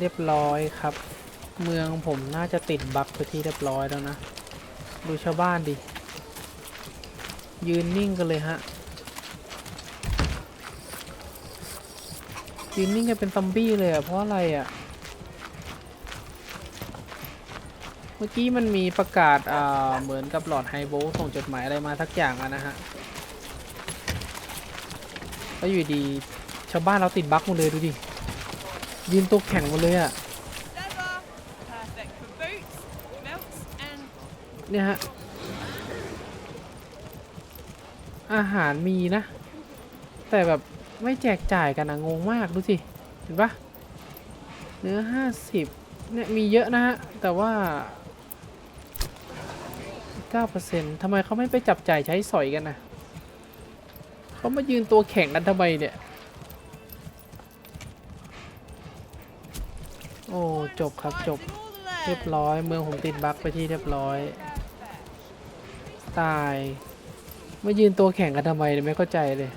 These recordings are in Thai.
เรียบร้อยครับ เมืองผมน่าจะติดบั๊กไปที่เรียบร้อยแล้วนะ ดูชาวบ้านดิ ยืนนิ่งกันเลยฮะ ยืนนิ่งกันเป็นซอมบี้เลยอะเพราะอะไรอะเมื่อกี้มันมีประกาศอ่าเหมือนกับหลอดไฮโบส่งจดหมายอะไรมาสักอย่างอะนะฮะ แล้วอยู่ดีชาวบ้านเราติดบั๊กหมดเลยดูดิ ยืนตัวแข็งหมดเลยอะ Leather, perfect for boots, belts, and เนี่ยฮะ อาหารมีนะ แต่แบบไม่แจกจ่ายกันนะงงมากดูสิ เห็นปะเนื้อห้าสิบเนี่ยมีเยอะนะฮะ แต่ว่า9%ทำไมเขาไม่ไปจับจ่ายใช้สอยกันนะเขามายืนตัวแข็งกันทำไมเนี่ย อ้จบครับจบ in all the เรียบ land. ร้อย เมืองผมติดบั๊กไปที่เรียบร้อย ตายมายืนตัวแข่งกันทำไมเนี่ยไม่เข้าใจเลย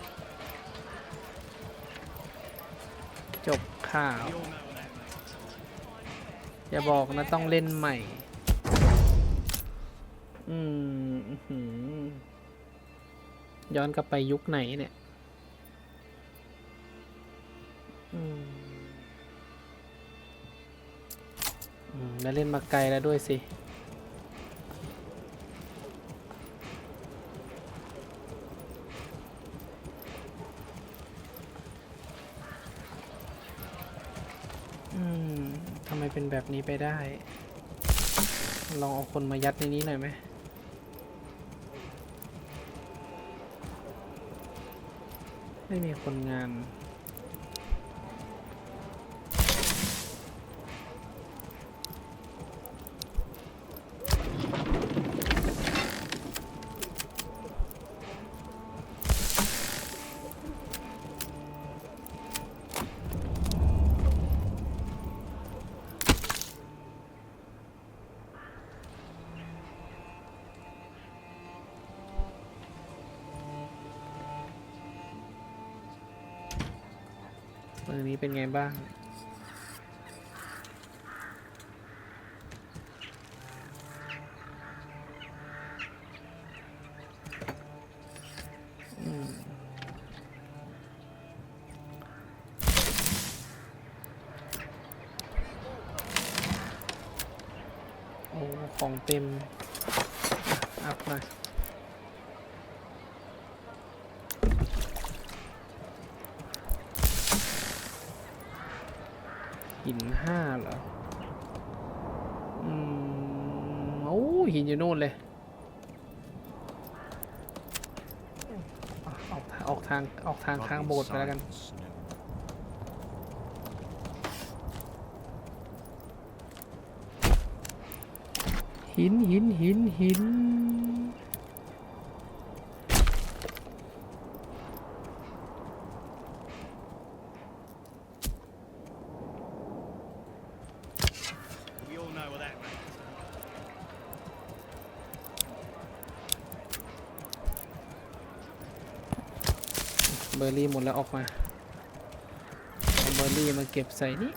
จบข่าว อย่าบอกนะต้องเล่นใหม่ อืมอื้อหือย้อนกลับไปยุคไหนเนี่ย อืม แล้วเล่นมาไกลแล้วด้วยสิ อืมทำไมเป็นแบบนี้ไปได้ ลองเอาคนมายัดในนี้หน่อยไหมไม่มีคนงาน มือนี้เป็นไงบ้าง หินห้าเหรอ อืมโอ้หินอยู่โน่นเลยออกออกทางออกทางข้างโบสถ์ไปแล้วกันหินหินหินหิน เบอร์รี่หมดแล้วออกมาเอาเบอร์รี่มาเก็บใส่นี่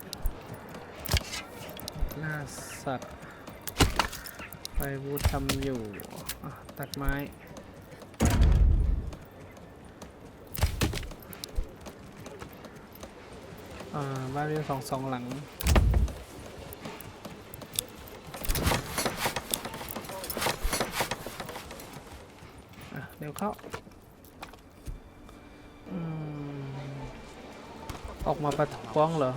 ล่าสัตว์ไฟวูดทำอยู่ตัดไม้บ้านเรือนสองสองหลังเดี๋ยวเข้า อืม ออกมาประท้วงเหรอ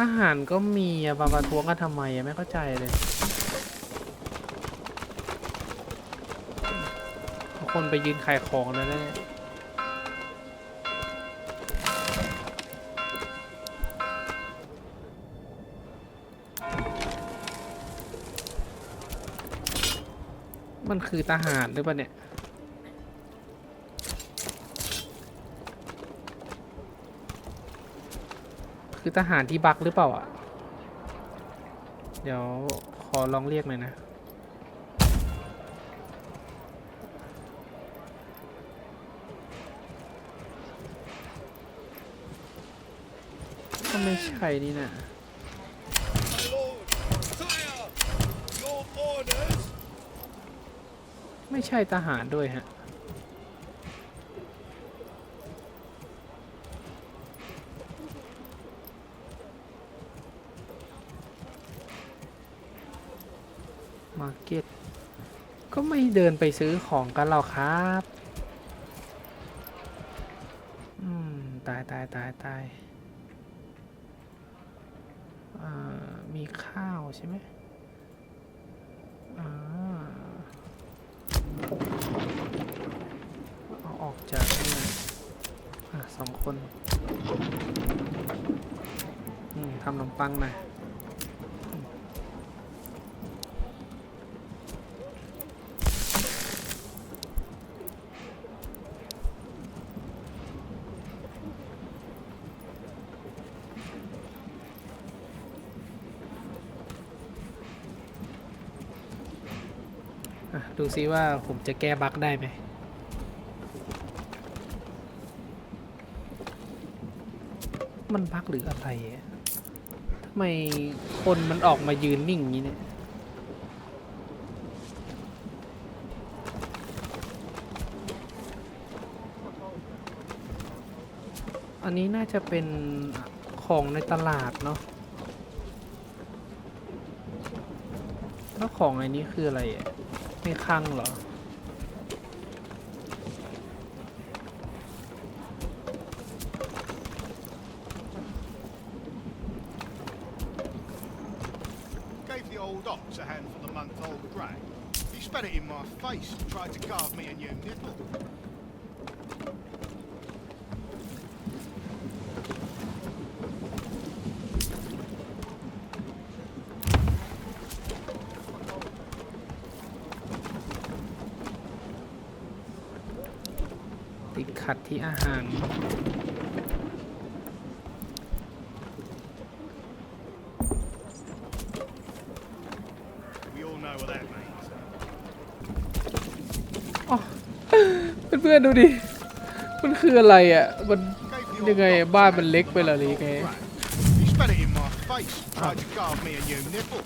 อาหารก็มีอะมาประท้วงกันทำไมอะไม่เข้าใจเลย คนไปยืนขายของแล้วเนี่ยมันคือทหารหรือเปล่าเนี่ย คือทหารที่บักหรือเปล่าอะ เดี๋ยวขอลองเรียกหน่อยนะ ก็ไม่ใช่นี่นะไม่ใช่ทหารด้วยฮะ ก็ไม่เดินไปซื้อของกันหรอกครับอืมตายตายตายตายอ่ามีข้าวใช่ไหมอ่าเอาออกจากนี่หน่อยอะสองคนอืมทำขนมปังหน่อย ดูซิว่าผมจะแก้บั๊กได้ไหมมันบั๊กหรืออะไรอะทำไมคนมันออกมายืนนิ่งอย่างนี้เนี่ยอันนี้น่าจะเป็นของในตลาดเนาะแล้วของในนี้คืออะไรอะ ม่คลังเหรอ ติดขัดที่อาหาร We all know what that means. เพื่อนๆดูดิ มันคืออะไรอะ มัน Gave the ยังไง old อะ ox a บ้านมัน handful เล็ก of ไปเหรอหรือไง month-old grey. He spat it in my face and tried to carve me a new nipple.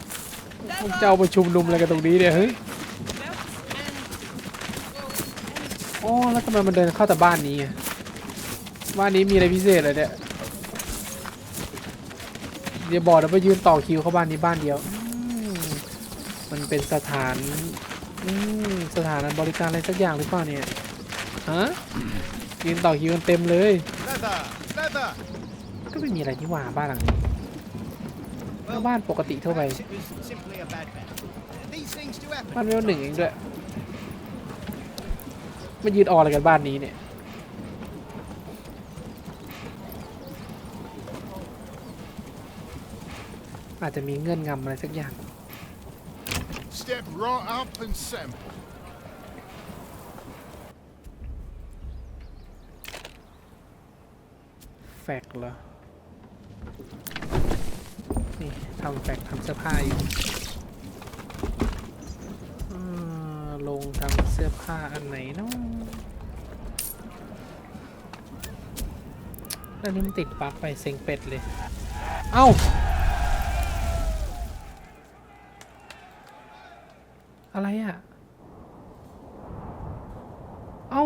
พวกเจ้าประชุมนุมอะไรกันตรงนี้เนี่ยเฮ้ย Belts and well, อ๋อแล้วทำไมมันเดินเข้าแต่บ้านนี้อะบ้านนี้มีอะไรพิเศษเหรอเนี่ยเดี๋ยวบอกนะว่ายืนต่อคิวเข้าบ้านนี้บ้านเดียวอืมมันเป็นสถานอืมสถานบริการอะไรสักอย่างหรือเปล่าเนี่ยฮะยืนต่อคิวกันเต็มเลยก็ไม่มีอะไรที่ว่าบ้านหลังนี้ก็บ้านปกติทั่วไป Perhaps it was simply a bad bet. These things do happen. บ้านเวลหนึ่งเองด้วย มายืนอออะไรกันบ้านนี้เนี่ยอาจจะมีเงื่อนงำอะไรสักอย่าง Step right up and sample. แฟกเหรอ นี่ทำแฟกทำเสื้อผ้าอยู่เอ่อล งทำเสื้อผ้าอันไหนเนาะอันนี้มันติดปลั๊กไปเซ็งเป็ดเลย เอ้า อะไรอะ เอ้า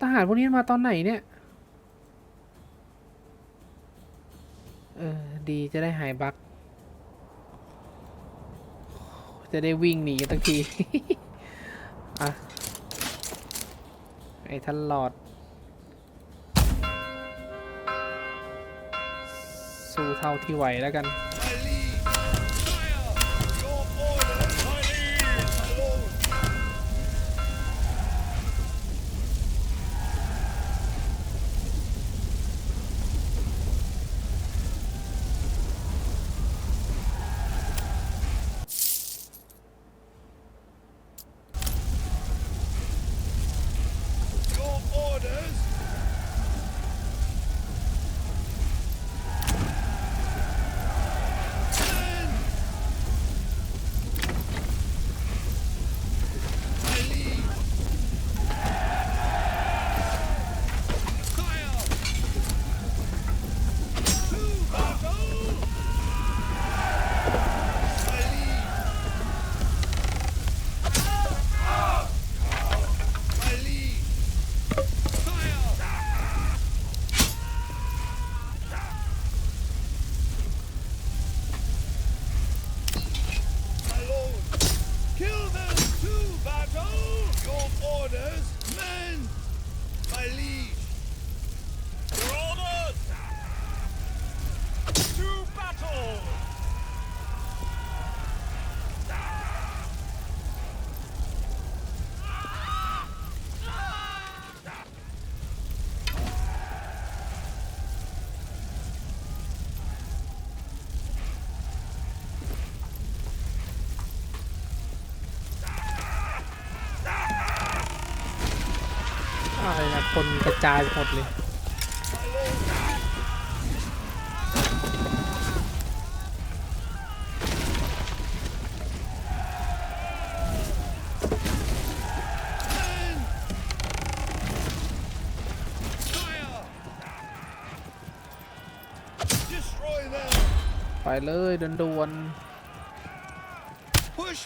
ทหารพวกนี้มาตอนไหนเนี่ย เออ ดีจะได้หายบั๊ก จะได้วิ่งหนีกันตั้งที อะ ไอ้ท่านหลอด สู้เท่าที่ไหวแล้วกัน คนกระจายหมดเลยไปเลยด่วน Push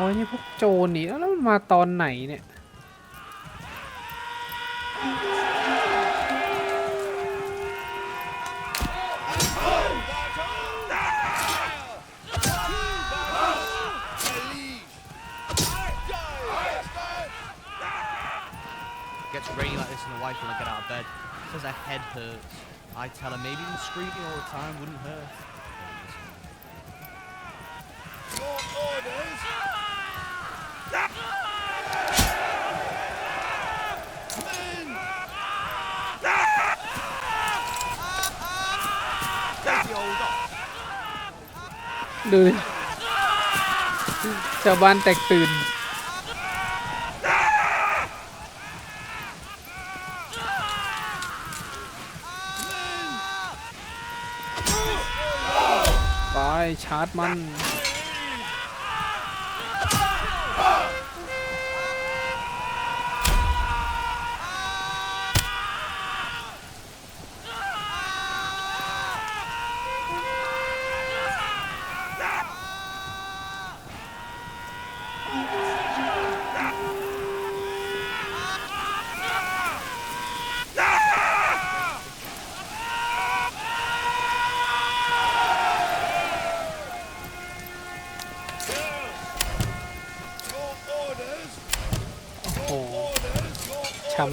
อ๋อนี่พวกโจรนี่แล้วมันมาตอนไหนเนี่ย Gets rainy like this and the wife when I get out of bed. Says her head hurts. I tell her maybe even screaming all the time wouldn't hurt. ดูดิชาวบ้านแตกตื่น ไปชาร์จมัน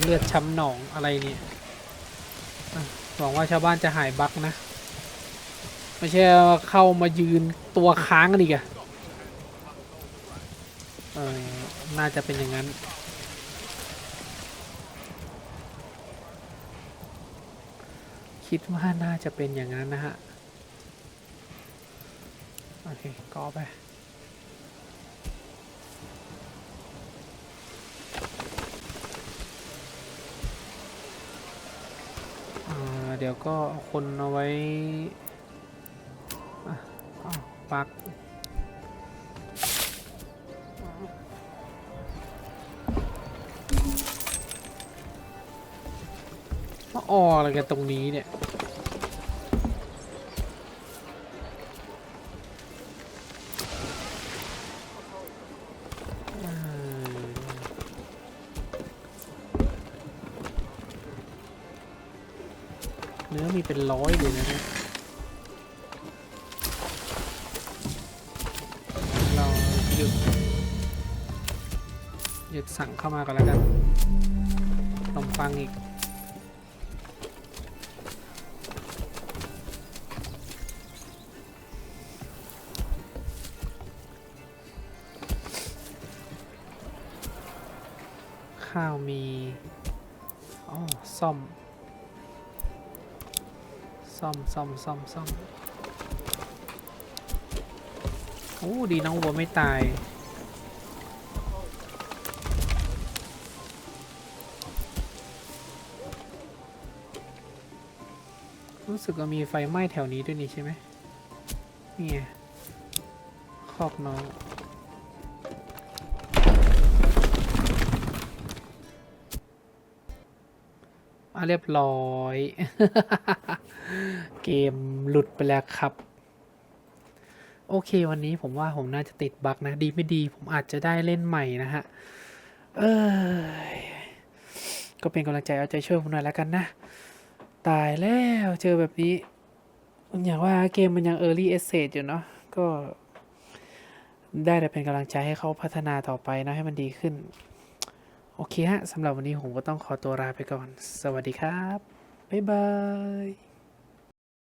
เลือดช้ำหนองอะไรเนี่ยหวังว่าชาวบ้านจะหายบักนะ ไม่ใช่เข้ามายืนตัวค้างกันอีกอะเออน่าจะเป็นอย่างนั้นคิดว่าน่าจะเป็นอย่างนั้นนะฮะ โอเคก็ไป เดี๋ยวก็เอาคนเอาไว้ปลักมาอออะไรกันตรงนี้เนี่ย เนื้อมีเป็นร้อยเลยนะเนี่ยเราหยุดหยุดสั่งเข้ามากันแล้วกันขนมปังอีกข้าวมีอ๋อซ่อม ซ่อมซ่อมซ่อมซ่อมโอ้ดีน้องวัวไม่ตาย รู้สึกว่ามีไฟไหม้แถวนี้ด้วยนี่ใช่ไหมนี่ไงคอกน้องอะเรียบร้อย เกมหลุดไปแล้วครับ โอเควันนี้ผมว่าผมน่าจะติดบั๊กนะ ดีไม่ดีผมอาจจะได้เล่นใหม่นะฮะ เอยก็เป็นกำลังใจเอาใจช่วยผมหน่อยแล้วกันนะ ตายแล้วเจอแบบนี้ อย่างว่าเกมมันยัง Early Access อยู่เนาะก็ได้แต่เป็นกำลังใจให้เขาพัฒนาต่อไปนะให้มันดีขึ้น โอเคฮะสำหรับวันนี้ผมก็ต้องขอตัวลาไปก่อน สวัสดีครับ บ๊ายบาย